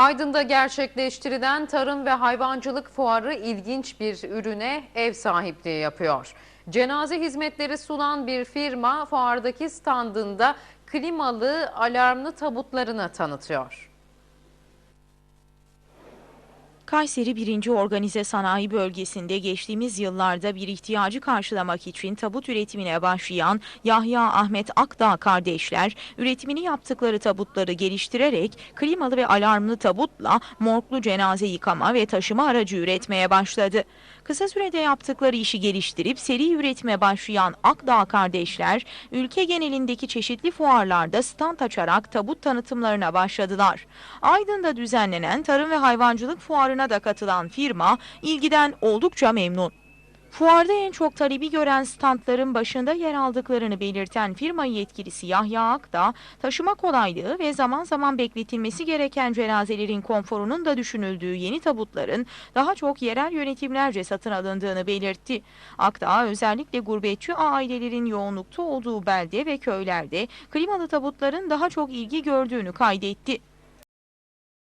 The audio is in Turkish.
Aydın'da gerçekleştirilen tarım ve hayvancılık fuarı ilginç bir ürüne ev sahipliği yapıyor. Cenaze hizmetleri sunan bir firma fuardaki standında klimalı alarmlı tabutlarını tanıtıyor. Kayseri 1. Organize Sanayi Bölgesi'nde geçtiğimiz yıllarda bir ihtiyacı karşılamak için tabut üretimine başlayan Yahya Ahmet Akdağ kardeşler üretimini yaptıkları tabutları geliştirerek klimalı ve alarmlı tabutla morglu cenaze yıkama ve taşıma aracı üretmeye başladı. Kısa sürede yaptıkları işi geliştirip seri üretime başlayan Akdağ kardeşler ülke genelindeki çeşitli fuarlarda stand açarak tabut tanıtımlarına başladılar. Aydın'da düzenlenen tarım ve hayvancılık fuarına da katılan firma ilgiden oldukça memnun. Fuarda en çok talebi gören standların başında yer aldıklarını belirten firma yetkilisi Yahya Akdağ, taşıma kolaylığı ve zaman zaman bekletilmesi gereken cenazelerin konforunun da düşünüldüğü yeni tabutların daha çok yerel yönetimlerce satın alındığını belirtti. Akdağ özellikle gurbetçi ailelerin yoğunlukta olduğu belde ve köylerde klimalı tabutların daha çok ilgi gördüğünü kaydetti.